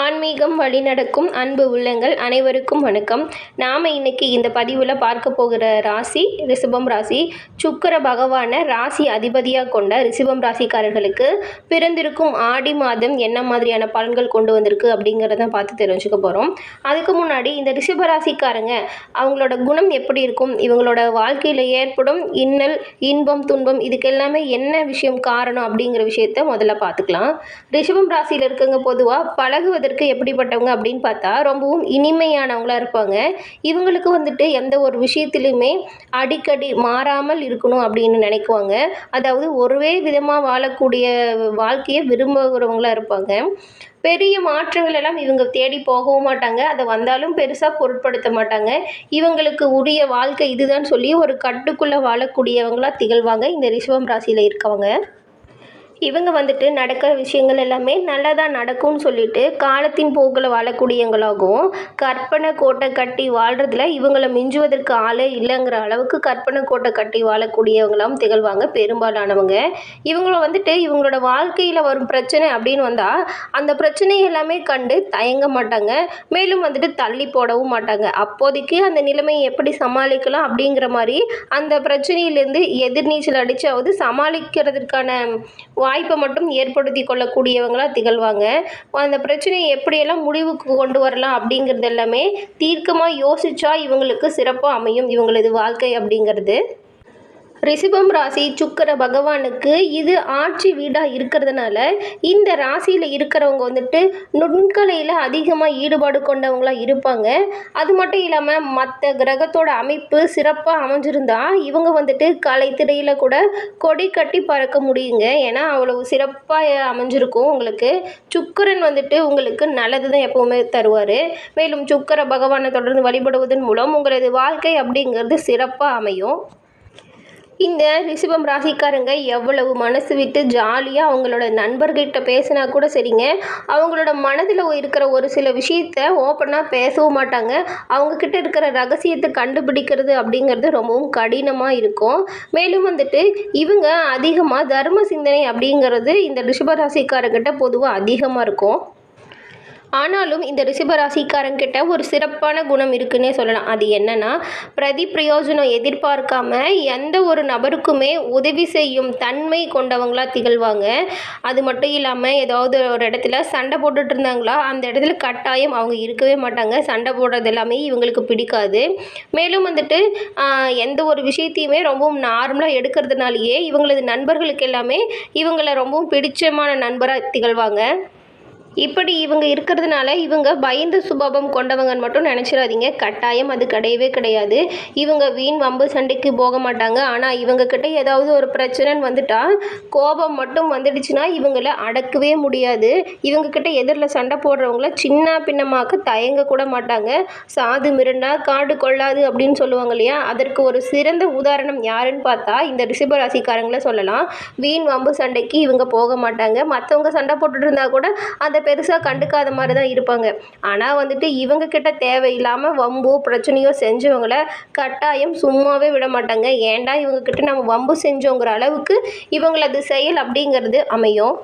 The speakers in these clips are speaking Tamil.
ஆன்மீகம் வழிநடக்கும் அன்பு உள்ளங்கள் அனைவருக்கும் வணக்கம். நாம் இன்னைக்கு இந்த பதிவில் பார்க்க போகிற ராசி ரிஷபம் ராசி சுக்கர பகவானை ராசி அதிபதியாக கொண்ட ரிஷபம் ராசிக்காரர்களுக்கு பிறந்திருக்கும் ஆடி மாதம் என்ன மாதிரியான பலன்கள் கொண்டு வந்திருக்கு அப்படிங்கிறத பார்த்து தெரிஞ்சுக்க போகிறோம் அதுக்கு முன்னாடி இந்த ரிஷப ராசிக்காரங்க அவங்களோட குணம் எப்படி இருக்கும்? இவங்களோட வாழ்க்கையில் ஏற்படும் இன்னல் இன்பம் துன்பம் இதுக்கு எல்லாமே என்ன விஷயம் காரணம் அப்படிங்கிற விஷயத்த முதல்ல பார்த்துக்கலாம். ரிஷபம் ராசியில் இருக்கவங்க பொதுவாக பார்ப்பதற்கு எப்படிப்பட்டவங்க அப்படின்னு பார்த்தா ரொம்பவும் இனிமையானவங்களாக இருப்பாங்க. இவங்களுக்கு வந்துட்டு எந்த ஒரு விஷயத்திலையுமே அடிக்கடி மாறாமல் இருக்கணும் அப்படின்னு நினைக்குவாங்க. அதாவது ஒரே விதமாக வாழக்கூடிய வாழ்க்கையை விரும்புகிறவங்களாக இருப்பாங்க. பெரிய மாற்றங்கள் எல்லாம் இவங்க தேடி போகவும் மாட்டாங்க. அதை வந்தாலும் பெருசாக பொருட்படுத்த மாட்டாங்க. இவங்களுக்கு உரிய வாழ்க்கை இதுதான் சொல்லி ஒரு கட்டுக்குள்ளே வாழக்கூடியவங்களா திகழ்வாங்க. இந்த ரிஷபம் ராசியில் இருக்கவங்க. இவங்க வந்துட்டு நடக்கிற விஷயங்கள் எல்லாமே நல்லதாக நடக்கும்னு சொல்லிட்டு காலத்தின் போக்கில் வாழக்கூடியவங்களாகவும் கற்பனை கோட்டை கட்டி வாழ்கிறதுல இவங்களை மிஞ்சுவதற்கு ஆளே இல்லைங்கிற அளவுக்கு கற்பனை கோட்டை கட்டி வாழக்கூடியவங்களாகவும் திகழ்வாங்க பெரும்பாலானவங்க. இவங்கள வந்துட்டு இவங்களோட வாழ்க்கையில் வரும் பிரச்சனை அப்படின்னு வந்தால் அந்த பிரச்சனை எல்லாமே கண்டு தயங்க மாட்டாங்க. மேலும் வந்துட்டு தள்ளி போடவும் மாட்டாங்க. அப்போதைக்கு அந்த நிலைமையை எப்படி சமாளிக்கலாம் அப்படிங்கிற மாதிரி அந்த பிரச்சனையிலேருந்து எதிர்நீச்சல் அடித்தாவது சமாளிக்கிறதுக்கான வாய்ப்பை மட்டும் ஏற்படுத்தி கொள்ளக்கூடியவங்களாக திகழ்வாங்க. அந்த பிரச்சனையை எப்படியெல்லாம் முடிவுக்கு கொண்டு வரலாம் அப்படிங்கிறது எல்லாமே தீர்க்கமாக யோசிச்சா இவங்களுக்கு சிறப்பாக அமையும் இவங்களது வாழ்க்கை அப்படிங்கிறது. ரிஷபம் ராசி சுக்கர பகவானுக்கு இது ஆட்சி வீடாக இருக்கிறதுனால இந்த ராசியில் இருக்கிறவங்க வந்துட்டு நுண்கலையில் அதிகமாக ஈடுபாடு கொண்டவங்களாக இருப்பாங்க. அது மட்டும் இல்லாமல் மற்ற கிரகத்தோட அமைப்பு சிறப்பாக அமைஞ்சிருந்தா இவங்க வந்துட்டு கலைத்திரையில் கூட கொடி கட்டி பறக்க முடியுங்க. ஏன்னா அவ்வளவு சிறப்பாக அமைஞ்சிருக்கும் உங்களுக்கு. சுக்கரன் வந்துட்டு உங்களுக்கு நல்லது தான் எப்போவுமே தருவார். மேலும் சுக்கர பகவானை தொடர்ந்து வழிபடுவதன் மூலம் உங்களது வாழ்க்கை அப்படிங்கிறது சிறப்பாக அமையும். இந்த ரிஷபம் ராசிக்காரங்க எவ்வளவு மனசு விட்டு ஜாலியாக அவங்களோட நண்பர்கிட்ட பேசினா கூட சரிங்க. அவங்களோட மனதில் இருக்கிற ஒரு சில விஷயத்த ஓப்பனாக பேசவும் மாட்டாங்க. அவங்கக்கிட்ட இருக்கிற ரகசியத்தை கண்டுபிடிக்கிறது அப்படிங்கிறது ரொம்பவும் கடினமாக இருக்கும். மேலும் வந்துட்டு இவங்க அதிகமாக தர்ம சிந்தனை அப்படிங்கிறது இந்த ரிஷப ராசிக்காரங்கிட்ட பொதுவாக அதிகமாக இருக்கும். ஆனாலும் இந்த ரிஷபராசிக்காரங்கிட்ட ஒரு சிறப்பான குணம் இருக்குன்னே சொல்லலாம். அது என்னன்னா பிரதி பிரயோஜனம் எதிர்பார்க்காம எந்த ஒரு நபருக்குமே உதவி செய்யும் தன்மை கொண்டவங்களா திகழ்வாங்க. அது மட்டும் இல்லாமல் ஏதாவது ஒரு இடத்துல சண்டை போட்டுட்டு இருந்தாங்களா அந்த இடத்துல கட்டாயம் அவங்க இருக்கவே மாட்டாங்க. சண்டை போடுறது எல்லாமே இவங்களுக்கு பிடிக்காது. மேலும் வந்துட்டு எந்த ஒரு விஷயத்தையுமே ரொம்பவும் நார்மலாக எடுக்கிறதுனாலேயே இவங்களது நண்பர்களுக்கு எல்லாமே இவங்களை ரொம்பவும் பிடிச்சமான நண்பராக திகழ்வாங்க. இப்படி இவங்க இருக்கிறதுனால இவங்க பயந்த சுபாவம் கொண்டவங்கன்னு மட்டும் நினச்சிடாதீங்க. கட்டாயம் அது கிடையவே கிடையாது. இவங்க வீண் வம்பு சண்டைக்கு போக மாட்டாங்க. ஆனால் இவங்க கிட்ட ஏதாவது ஒரு பிரச்சனைன்னு வந்துட்டால் கோபம் மட்டும் வந்துடுச்சுன்னா இவங்கள அடக்கவே முடியாது. இவங்க கிட்ட எதிரில் சண்டை போடுறவங்கள சின்ன பின்னமாக்க தயங்க கூட மாட்டாங்க. சாது மிரண்டா காடு கொள்ளாது அப்படின்னு சொல்லுவாங்க இல்லையா? அதற்கு ஒரு சிறந்த உதாரணம் யாருன்னு பார்த்தா இந்த ரிஷப ராசிக்காரங்கள சொல்லலாம். வீண் வம்பு சண்டைக்கு இவங்க போக மாட்டாங்க. மற்றவங்க சண்டை போட்டுட்டு இருந்தால் கூட அதை பெருசாக கண்டுக்காத மாதிரி தான் இருப்பாங்க. ஆனால் வந்துட்டு இவங்க கிட்ட தேவையில்லாமல் வம்போ பிரச்சனையோ செஞ்சவங்கள கட்டாயம் சும்மாவே விட மாட்டாங்க. ஏன்டா இவங்க கிட்ட நம்ம வம்பு செஞ்சோங்கிற அளவுக்கு இவங்களது செயல் அப்படிங்கிறது அமையும்.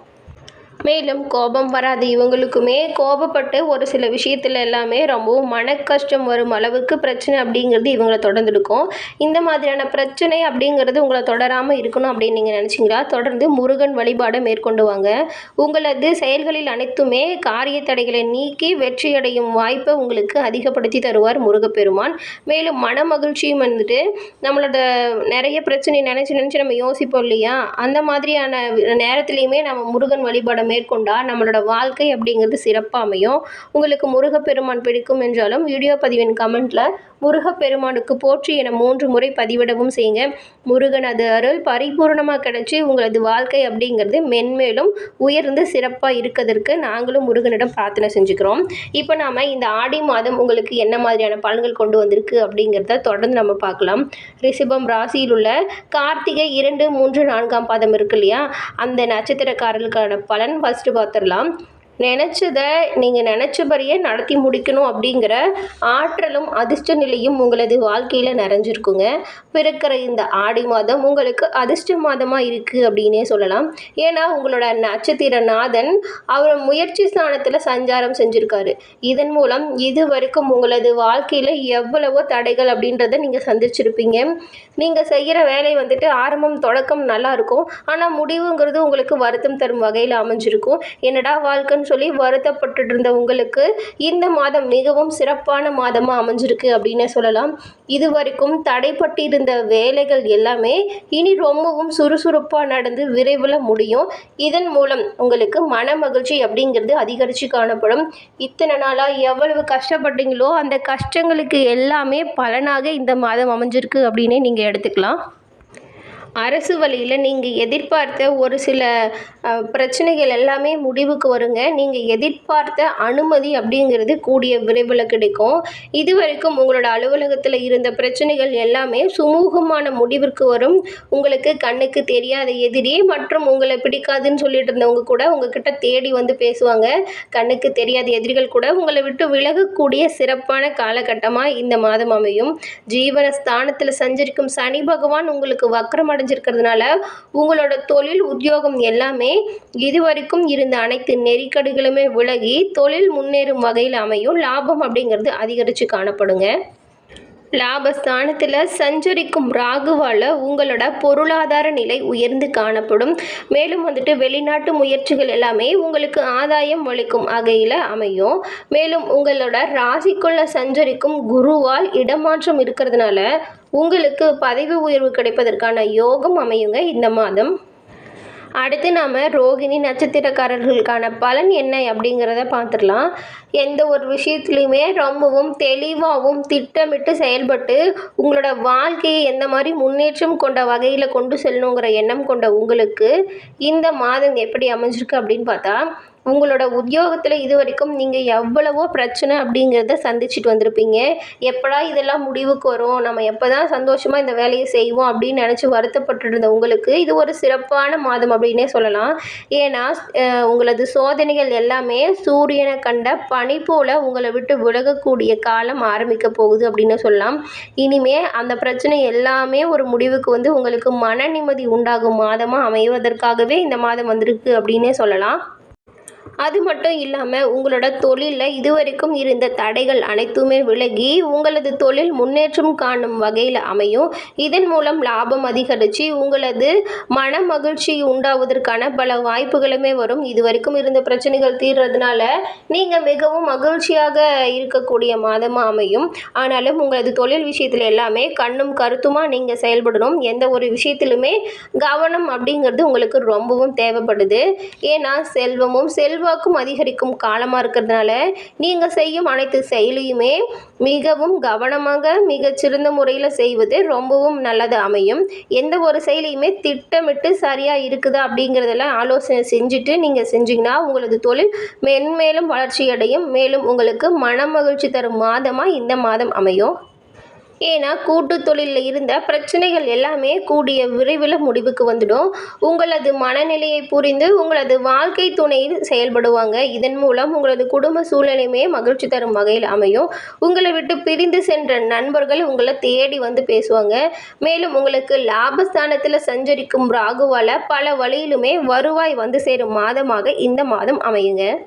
மேலும் கோபம் வராது. இவங்களுக்குமே கோபப்பட்டு ஒரு சில விஷயத்தில் எல்லாமே ரொம்பவும் மன கஷ்டம் வரும் அளவுக்கு பிரச்சனை அப்படிங்கிறது இவங்களை தொடர்ந்துருக்கும் இந்த மாதிரியான பிரச்சனை அப்படிங்கிறது உங்களை தொடராமல் இருக்கணும் அப்படின்னு நீங்கள் நினச்சிங்களா? தொடர்ந்து முருகன் வழிபாடை மேற்கொண்டு வாங்க. உங்களது செயல்களில் அனைத்துமே காரிய தடைகளை நீக்கி வெற்றியடையும் வாய்ப்பை உங்களுக்கு அதிகப்படுத்தி தருவார் முருகப்பெருமான். மேலும் மன மகிழ்ச்சியும் வந்துட்டு நம்மளோட நிறைய பிரச்சனை நினச்சி நினச்சி நம்ம யோசிப்போம் இல்லையா? அந்த மாதிரியான நேரத்துலையுமே நம்ம முருகன் வழிபாடை மேற்கொண்டால் நம்மளோட வாழ்க்கை அப்படிங்கிறது சிறப்பாக அமையும் உங்களுக்கு முருகப்பெருமான் பிடிக்கும் என்றாலும் வீடியோ பதிவின் கமெண்ட்டில் முருகப்பெருமானுக்கு போற்றி என மூன்று முறை பதிவிடவும் செய்யுங்க. முருகன் அது அருள் பரிபூர்ணமாக கிடைச்சி உங்களது வாழ்க்கை அப்படிங்கிறது மென்மேலும் உயர்ந்து சிறப்பாக இருக்கிறதுக்கு நாங்களும் முருகனிடம் பிரார்த்தனை செஞ்சுக்கிறோம். இப்போ நாம் இந்த ஆடி மாதம் உங்களுக்கு என்ன மாதிரியான பலன்கள் கொண்டு வந்திருக்கு அப்படிங்கிறத தொடர்ந்து நம்ம பார்க்கலாம். ரிஷபம் ராசியில் உள்ள கார்த்திகை இரண்டு மூன்று நான்காம் பாதம் இருக்கு இல்லையா? அந்த நட்சத்திரக்காரர்களுக்கான பலன் ஃபஸ்ட்டு பார்த்துடலாம். நினச்சத நீங்கள் நினச்சபடியே நடத்தி முடிக்கணும் அப்படிங்கிற ஆற்றலும் அதிர்ஷ்ட நிலையும் உங்களது வாழ்க்கையில் நிறைஞ்சிருக்குங்க. பிறக்கிற இந்த ஆடி மாதம் உங்களுக்கு அதிர்ஷ்ட மாதமாக இருக்குது அப்படின்னே சொல்லலாம். ஏன்னா உங்களோட நட்சத்திர நாதன் அவர் முயற்சி ஸ்தானத்தில் சஞ்சாரம் செஞ்சுருக்காரு. இதன் மூலம் இது வரைக்கும் உங்களது வாழ்க்கையில் எவ்வளவோ தடைகள் அப்படின்றத நீங்கள் சந்திச்சிருப்பீங்க. நீங்கள் செய்கிற வேலை வந்துட்டு ஆரம்பம் தொடக்கம் நல்லா இருக்கும். ஆனால் முடிவுங்கிறது உங்களுக்கு வருத்தம் தரும் வகையில் அமைஞ்சிருக்கும். என்னடா வாழ்க்கைன்னு சொல்லி வருத்தப்பட்டு இருந்த உங்களுக்கு இந்த மாதம் மிகவும் சிறப்பான மாதமாக அமைஞ்சிருக்கு அப்படின்னே சொல்லலாம். இது வரைக்கும் தடைப்பட்டிருந்த வேலைகள் எல்லாமே இனி ரொம்பவும் சுறுசுறுப்பாக நடந்து விரைவில் முடியும். இதன் மூலம் உங்களுக்கு மன மகிழ்ச்சி அப்படிங்கிறது அதிகரித்து காணப்படும். இத்தனை நாளாக எவ்வளவு கஷ்டப்பட்டீங்களோ அந்த கஷ்டங்களுக்கு எல்லாமே பலனாக இந்த மாதம் அமைஞ்சிருக்கு அப்படின்னே நீங்கள் எடுத்துக்கலாம். அரசு வழியில் நீங்கள் எதிர்பார்த்த ஒரு சில பிரச்சனைகள் எல்லாமே முடிவுக்கு வருங்க. நீங்கள் எதிர்பார்த்த அனுமதி அப்படிங்கிறது கூடிய விரைவில் கிடைக்கும். இது வரைக்கும் உங்களோட அலுவலகத்தில் இருந்த பிரச்சனைகள் எல்லாமே சுமூகமான முடிவிற்கு வரும். உங்களுக்கு கண்ணுக்கு தெரியாத எதிரி மற்றும் உங்களை பிடிக்காதுன்னு சொல்லிட்டு இருந்தவங்க கூட உங்ககிட்ட தேடி வந்து பேசுவாங்க. கண்ணுக்கு தெரியாத எதிரிகள் கூட உங்களை விட்டு விலகக்கூடிய சிறப்பான காலகட்டமாக இந்த மாதம் அமையும். ஜீவன ஸ்தானத்தில் சஞ்சரிக்கும் சனி பகவான் உங்களுக்கு வக்ரம் அமைஞ்சிருக்கிறதுனால உங்களோட தொழில் உத்தியோகம் எல்லாமே இதுவரைக்கும் இருந்த அனைத்து நெருக்கடிகளுமே விலகி தொழில் முன்னேறும் வகையில் அமையும். லாபம் அப்படிங்கிறது அதிகரித்து காணப்படுங்க. லாபஸ்தானத்தில் சஞ்சரிக்கும் ராகுவால் உங்களோட பொருளாதார நிலை உயர்ந்து காணப்படும். மேலும் வந்துட்டு வெளிநாட்டு முயற்சிகள் எல்லாமே உங்களுக்கு ஆதாயம் அளிக்கும் வகையில் அமையும். மேலும் உங்களோட ராசிக்குள்ள சஞ்சரிக்கும் குருவால் இடமாற்றம் இருக்கிறதுனால உங்களுக்கு பதவி உயர்வு கிடைப்பதற்கான யோகம் அமையுங்க இந்த மாதம். அடுத்து நாம் ரோகிணி நட்சத்திரக்காரர்களுக்கான பலன் என்ன அப்படிங்கிறத பார்த்துடலாம். எந்த ஒரு விஷயத்துலையுமே ரொம்பவும் தெளிவாகவும் திட்டமிட்டு செயல்பட்டு உங்களோட வாழ்க்கையை எந்த மாதிரி முன்னேற்றம் கொண்ட வகையில் கொண்டு செல்லணுங்கிற எண்ணம் கொண்ட உங்களுக்கு இந்த மாதம் எப்படி அமைஞ்சிருக்கு அப்படின்னு பார்த்தா உங்களோட உத்தியோகத்தில் இது வரைக்கும் நீங்கள் எவ்வளவோ பிரச்சனை அப்படிங்கிறத சந்திச்சுட்டு வந்திருப்பீங்க. எப்படா இதெல்லாம் முடிவுக்கு வரும்? நம்ம எப்போ தான் சந்தோஷமாக இந்த வேலையை செய்வோம் அப்படின்னு நினச்சி வருத்தப்பட்டு இருந்த உங்களுக்கு இது ஒரு சிறப்பான மாதம் அப்படின்னே சொல்லலாம். ஏன்னா உங்களது சோதனைகள் எல்லாமே சூரியனை கண்ட பனி போல் உங்களை விட்டு விலகக்கூடிய காலம் ஆரம்பிக்க போகுது அப்படின்னு சொல்லலாம். இனிமே அந்த பிரச்சனை எல்லாமே ஒரு முடிவுக்கு வந்து உங்களுக்கு மன நிம்மதி உண்டாகும் மாதமாக அமைவதற்காகவே இந்த மாதம் வந்திருக்கு அப்படின்னே சொல்லலாம். அது மட்டும் இல்லாமல் உங்களோட தொழிலில் இதுவரைக்கும் இருந்த தடைகள் அனைத்துமே விலகி உங்களது தொழில் முன்னேற்றம் காணும் வகையில் அமையும். இதன் மூலம் லாபம் அதிகரித்து உங்களது மன மகிழ்ச்சி உண்டாவதற்கான பல வாய்ப்புகளுமே வரும். இதுவரைக்கும் இருந்த பிரச்சனைகள் தீர்றதுனால நீங்கள் மிகவும் மகிழ்ச்சியாக இருக்கக்கூடிய மாதமாக அமையும். ஆனாலும் உங்களது தொழில் விஷயத்தில் எல்லாமே கண்ணும் கருத்துமாக நீங்கள் செயல்படணும். எந்த ஒரு விஷயத்திலுமே கவனம் அப்படிங்கிறது உங்களுக்கு ரொம்பவும் தேவைப்படுது. ஏன்னா செல்வமும் செல்வாக்கும் அதிகரிக்கும் காலமாக இருக்கிறதுனால நீங்கள் செய்யும் அனைத்து செயலையுமே மிகவும் கவனமாக மிகச்சிறந்த முறையில் செய்வது ரொம்பவும் நல்லது அமையும். எந்த ஒரு செயலையுமே திட்டமிட்டு சரியாக இருக்குதா அப்படிங்கிறதெல்லாம் ஆலோசனை செஞ்சுட்டு நீங்கள் செஞ்சீங்கன்னா உங்களது தொழில் மென்மேலும் வளர்ச்சி அடையும் மேலும் உங்களுக்கு மன மகிழ்ச்சி தரும் மாதமாக இந்த மாதம் அமையும். ஏன்னா கூட்டு தொழிலில் இருந்த பிரச்சனைகள் எல்லாமே கூடிய விரைவில் முடிவுக்கு வந்துடும். உங்களது மனநிலையை புரிந்து உங்களது வாழ்க்கை துணையில் செயல்படுவாங்க. இதன் மூலம் உங்களது குடும்ப சூழ்நிலையுமே மகிழ்ச்சி தரும் வகையில் அமையும். உங்களை விட்டு பிரிந்து சென்ற நண்பர்கள் உங்களை தேடி வந்து பேசுவாங்க. மேலும் உங்களுக்கு லாபஸ்தானத்தில் சஞ்சரிக்கும் ராகுவால் பல வழியிலுமே வருவாய் வந்து சேரும் மாதமாக இந்த மாதம் அமையுங்க.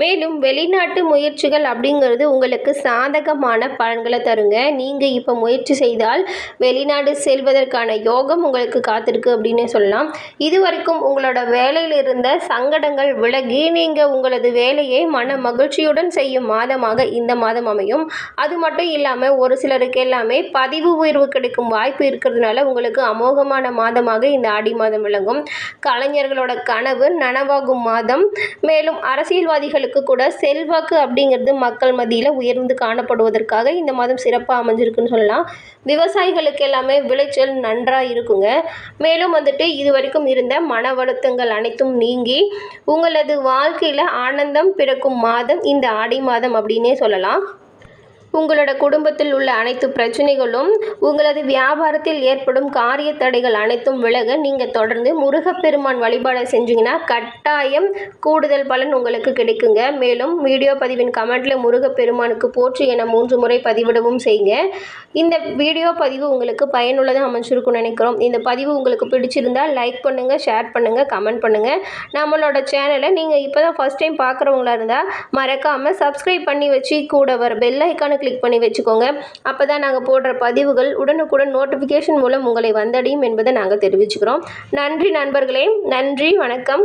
மேலும் வெளிநாட்டு முயற்சிகள் அப்படிங்கிறது உங்களுக்கு சாதகமான பலன்களை தருங்க. நீங்கள் இப்போ முயற்சி செய்தால் வெளிநாடு செல்வதற்கான யோகம் உங்களுக்கு காத்திருக்கு அப்படின்னு சொல்லலாம். இது வரைக்கும் உங்களோட வேலையில் இருந்த சங்கடங்கள் விலகி நீங்கள் உங்களது வேலையை மன மகிழ்ச்சியுடன் செய்யும் மாதமாக இந்த மாதம் அமையும். அது மட்டும் இல்லாமல் ஒரு சிலருக்கு எல்லாமே பதிவு உயர்வு கிடைக்கும் வாய்ப்பு இருக்கிறதுனால உங்களுக்கு அமோகமான மாதமாக இந்த ஆடி மாதம் விளங்கும். கலைஞர்களோட கனவு நனவாகும் மாதம். மேலும் அரசியல்வாதிகளுக்கு கூட செல்வாக்கு அப்படிங்கிறது மக்கள் மத்தியில் உயர்ந்து காணப்படுவதற்காக இந்த மாதம் சிறப்பாக அமைஞ்சிருக்குன்னு சொல்லலாம். விவசாயிகளுக்கு எல்லாமே விளைச்சல் நன்றாக இருக்குங்க. மேலும் வந்துட்டு இது வரைக்கும் இருந்த மன வருத்தங்கள் அனைத்தும் நீங்கி உங்களது வாழ்க்கையில் ஆனந்தம் பிறக்கும் மாதம் இந்த ஆடி மாதம் அப்படின்னே சொல்லலாம். உங்களோட குடும்பத்தில் உள்ள அனைத்து பிரச்சனைகளும் உங்களது வியாபாரத்தில் ஏற்படும் காரிய தடைகள் அனைத்தும் விலக நீங்கள் தொடர்ந்து முருகப்பெருமான் வழிபாடை செஞ்சீங்கன்னா கட்டாயம் கூடுதல் பலன் உங்களுக்கு கிடைக்குங்க. மேலும் வீடியோ பதிவின் கமெண்ட்டில் முருகப்பெருமானுக்கு போற்றி என மூன்று முறை பதிவிடவும் செய்யுங்க. இந்த வீடியோ பதிவு உங்களுக்கு பயனுள்ளதாக அமைச்சிருக்கும்னு நினைக்கிறோம். இந்த பதிவு உங்களுக்கு பிடிச்சிருந்தால் லைக் பண்ணுங்கள் ஷேர் பண்ணுங்கள் கமெண்ட் பண்ணுங்கள் நம்மளோட சேனலை நீங்கள் இப்போ தான் ஃபஸ்ட் டைம் பார்க்குறவங்களா இருந்தால் மறக்காமல் சப்ஸ்கிரைப் பண்ணி வச்சு கூட வர பெல் ஐக்கானை கிளிக் பண்ணி வச்சுக்கோங்க. அப்போ தான் நாங்கள் போடுற பதிவுகள் உடனுக்குடன் நோட்டிஃபிகேஷன் மூலம் உங்களை வந்தடையும் என்பதை நாங்கள் தெரிவிச்சுக்கிறோம். நன்றி நண்பர்களே. நன்றி. வணக்கம்.